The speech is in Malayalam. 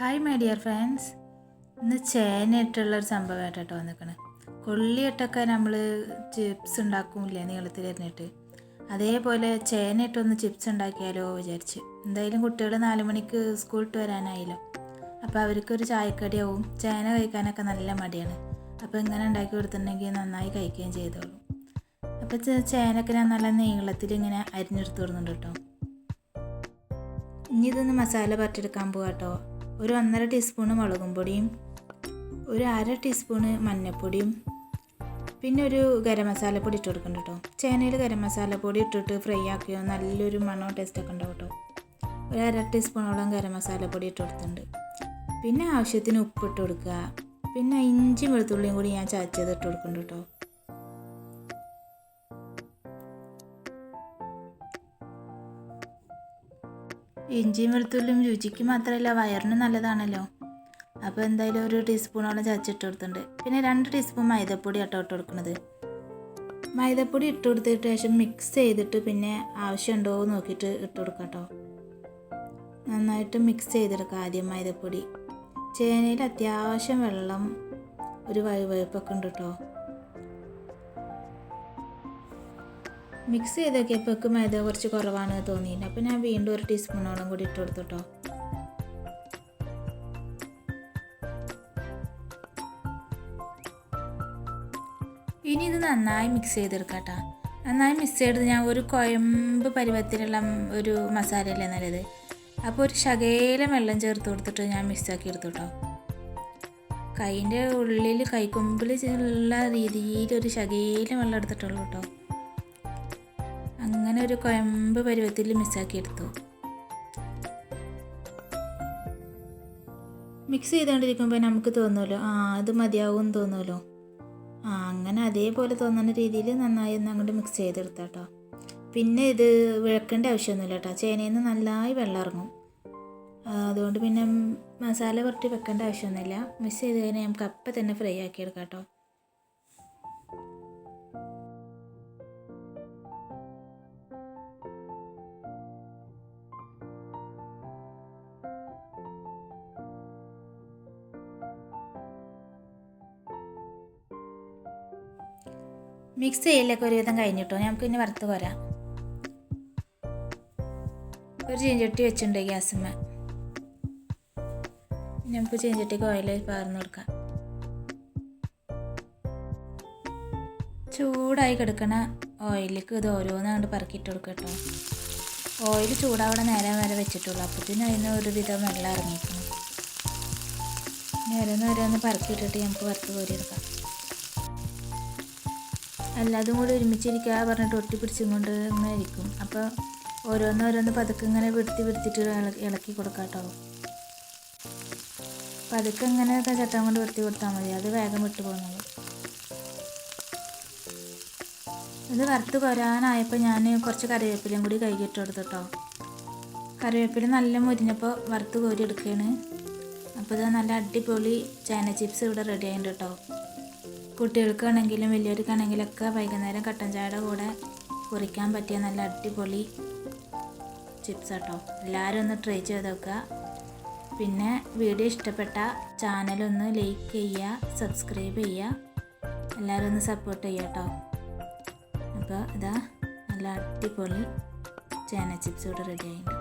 ഹായ് മൈ ഡിയർ ഫ്രണ്ട്സ് ഇന്ന് ചേനയിട്ടുള്ളൊരു സംഭവമായിട്ട് കേട്ടോ വന്നിരിക്കണേ. കൊള്ളിയിട്ടൊക്കെ നമ്മൾ ചിപ്സ് ഉണ്ടാക്കൂലേ നീളത്തിൽ അതേപോലെ ചേനയിട്ടൊന്ന് ചിപ്സ് ഉണ്ടാക്കിയാലോ വിചാരിച്ച്. എന്തായാലും കുട്ടികൾ നാല് മണിക്ക് സ്കൂൾ ഇട്ട് വരാനായല്ലോ. അപ്പോൾ അവർക്കൊരു ചായക്കടിയാവും. ചേന കഴിക്കാനൊക്കെ നല്ല മടിയാണ്. അപ്പോൾ ഇങ്ങനെ ഉണ്ടാക്കി കൊടുത്തിട്ടുണ്ടെങ്കിൽ നന്നായി കഴിക്കുകയും ചെയ്തോളൂ. അപ്പോൾ ചേനക്ക് ഞാൻ നല്ല നീളത്തിൽ ഇങ്ങനെ അരിഞ്ഞെടുത്ത് കൊടുക്കുന്നുണ്ട് കേട്ടോ. ഇനി ഇതൊന്ന് മസാല പറ്റെടുക്കാൻ പോവാ കേട്ടോ ഒരു ഒന്നര ടീസ്പൂൺ മുളകും പൊടിയും ഒരു അര ടീസ്പൂണ് മഞ്ഞൾപ്പൊടിയും പിന്നെ ഒരു ഗരം മസാലപ്പൊടി ഇട്ട് കൊടുക്കണം കേട്ടോ. ചേനയിൽ ഗരം മസാലപ്പൊടി ഇട്ടിട്ട് ഫ്രൈ ആക്കിയോ നല്ലൊരു മണോ ടേസ്റ്റ് ഒക്കെ ഉണ്ടാവും കേട്ടോ. ഒരു അര ടീസ്പൂണോളം ഗരം മസാലപ്പൊടി ഇട്ട് കൊടുത്തിട്ടുണ്ട്. പിന്നെ ആവശ്യത്തിന് ഉപ്പിട്ട് കൊടുക്കുക. പിന്നെ ഇഞ്ചി വെളുത്തുള്ളിയും കൂടി ഞാൻ ചതച്ചത് ഇട്ട് കൊടുക്കുന്നുണ്ട് കേട്ടോ. ഇഞ്ചിയും വെളുത്തുള്ളിയും രുചിക്ക് മാത്രമല്ല വയറിന് നല്ലതാണല്ലോ. അപ്പോൾ എന്തായാലും ഒരു ടീസ്പൂണോളം ചതച്ചിട്ട് കൊടുത്തിട്ടുണ്ട്. പിന്നെ രണ്ട് ടീസ്പൂൺ മൈദപ്പൊടി ആട്ടോ ഇട്ട് കൊടുക്കുന്നത്. മൈദപ്പൊടി ഇട്ട് കൊടുത്തിട്ട് ശേഷം മിക്സ് ചെയ്തിട്ട് പിന്നെ ആവശ്യമുണ്ടോ എന്ന് നോക്കിയിട്ട് ഇട്ട് കൊടുക്കാം കേട്ടോ നന്നായിട്ട് മിക്സ് ചെയ്തെടുക്കുക ആദ്യം മൈദപ്പൊടി. ചേനയിൽ അത്യാവശ്യം വെള്ളം ഒരു വഴുവഴുപ്പൊക്കെ ഉണ്ട് കേട്ടോ മിക്സ് ചെയ്ത് കേപ്പക്ക് മൈദ കുറച്ച് കുറവാണ് തോന്നിയില്ല അപ്പോൾ ഞാൻ വീണ്ടും ഒരു ടീസ്പൂണോളം കൂടി ഇട്ട് കൊടുത്തു കേട്ടോ ഇനി ഇത് നന്നായി മിക്സ് ചെയ്തെടുക്കാം കേട്ടോ നന്നായി മിക്സ് ചെയ്തത് ഞാൻ ഒരു കുഴമ്പ് പരുവത്തിലുള്ള ഒരു മസാലയല്ലേ നല്ലത്? അപ്പോൾ ഒരു ശകേലം വെള്ളം ചേർത്ത് കൊടുത്തിട്ട് ഞാൻ മിക്സാക്കി എടുത്തു കേട്ടോ കൈന്റെ ഉള്ളിൽ കൈക്കൊമ്പിൽ ഉള്ള രീതിയിൽ ഒരു ശകേലം വെള്ളം എടുത്തിട്ടുള്ളൂ കേട്ടോ അങ്ങനെ ഒരു കുഴമ്പ് പരുവത്തിൽ മിക്സാക്കി എടുത്തു മിക്സ് ചെയ്തുകൊണ്ടിരിക്കുമ്പോൾ നമുക്ക് തോന്നുമല്ലോ ആ അത് മതിയാവും തോന്നുമല്ലോ ആ അങ്ങനെ അതേപോലെ തോന്നുന്ന രീതിയിൽ നന്നായി ഒന്ന് അങ്ങോട്ട് മിക്സ് ചെയ്തെടുത്താട്ടോ പിന്നെ ഇത് വിളക്കേണ്ട ആവശ്യമൊന്നുമില്ല കേട്ടോ ചേനയിൽ നിന്ന് നന്നായി വെള്ളം ഇറങ്ങും. അതുകൊണ്ട് പിന്നെ മസാല പുരട്ടി വെക്കേണ്ട ആവശ്യമൊന്നുമില്ല. മിക്സ് ചെയ്ത് കഴിഞ്ഞാൽ നമുക്ക് അപ്പം തന്നെ ഫ്രൈ ആക്കി എടുക്കാം കേട്ടോ മിക്സ് ചെയ്യലൊക്കെ ഒരുവിധം കഴിഞ്ഞിട്ടോ? നമുക്ക് ഇനി വറുത്ത് പോരാം. ഒരു ചീഞ്ചട്ടി വെച്ചിട്ടുണ്ട് ഗ്യാസുമ്മ നമുക്ക് ചീഞ്ചട്ടിക്ക് ഓയിൽ പകർന്നു കൊടുക്കാം. ചൂടായി കിടക്കണ ഓയിലേക്ക് ഇത് ഓരോന്നാണ്ട് പറക്കിയിട്ട് കൊടുക്കുക കേട്ടോ. ഓയിൽ ചൂടാവണ നേരം വരെ വെച്ചിട്ടുള്ളൂ. അപ്പോഴത്തേനും അതിന് ഒരുവിധം വെള്ളം ഇറങ്ങിയിട്ടുണ്ട് നേരം ഓരോന്ന് ഓരോന്ന് പറക്കിയിട്ടിട്ട് നമുക്ക് വറുത്ത് കോരിയെടുക്കാം എല്ലാതും കൂടി ഒരുമിച്ചിരിക്കുക പറഞ്ഞിട്ട് ഒട്ടി പിടിച്ചും കൊണ്ട് ഇങ്ങനെ ഇരിക്കും അപ്പോൾ ഓരോന്നോരോന്ന് ഓരോന്ന് പതുക്കെ ഇങ്ങനെ വിടുത്തി വിടുത്തിട്ട് ഇളക്കി കൊടുക്കാം കേട്ടോ. പതുക്കെ ഇങ്ങനെ ചട്ടം കൊണ്ട് വിടുത്തി കൊടുത്താൽ മതി. അത് വേഗം വിട്ടു പോകുന്നത്. ഇത് വറുത്ത് കൊരാനായപ്പോൾ ഞാൻ കുറച്ച് കറിവേപ്പിലയും കൂടി കൈകിട്ട് കൊടുത്തു കേട്ടോ. കറിവേപ്പില നല്ല മുരിഞ്ഞപ്പോൾ വറുത്ത് കോരി എടുക്കുകയാണ്. അപ്പോൾ ഇത് നല്ല അടിപൊളി ചേന ചിപ്സ് ഇവിടെ റെഡി ആയിട്ടുണ്ട് കേട്ടോ. കുട്ടികൾക്കാണെങ്കിലും വലിയവർക്കാണെങ്കിലും ഒക്കെ വൈകുന്നേരം കട്ടൻ ചായയുടെ കൂടെ കുറിക്കാൻ പറ്റിയ നല്ല അടിപൊളി ചിപ്സ് കേട്ടോ എല്ലാവരും ഒന്ന് ട്രൈ ചെയ്ത് നോക്കുക. പിന്നെ വീഡിയോ ഇഷ്ടപ്പെട്ട ചാനലൊന്ന് ലൈക്ക് ചെയ്യുക സബ്സ്ക്രൈബ് ചെയ്യുക. എല്ലാവരും ഒന്ന് സപ്പോർട്ട് ചെയ്യുക കേട്ടോ അപ്പോൾ ഇതാ നല്ല അടിപൊളി ചേന ചിപ്സ് ഇവിടെ റെഡി ആയിട്ടുണ്ട്.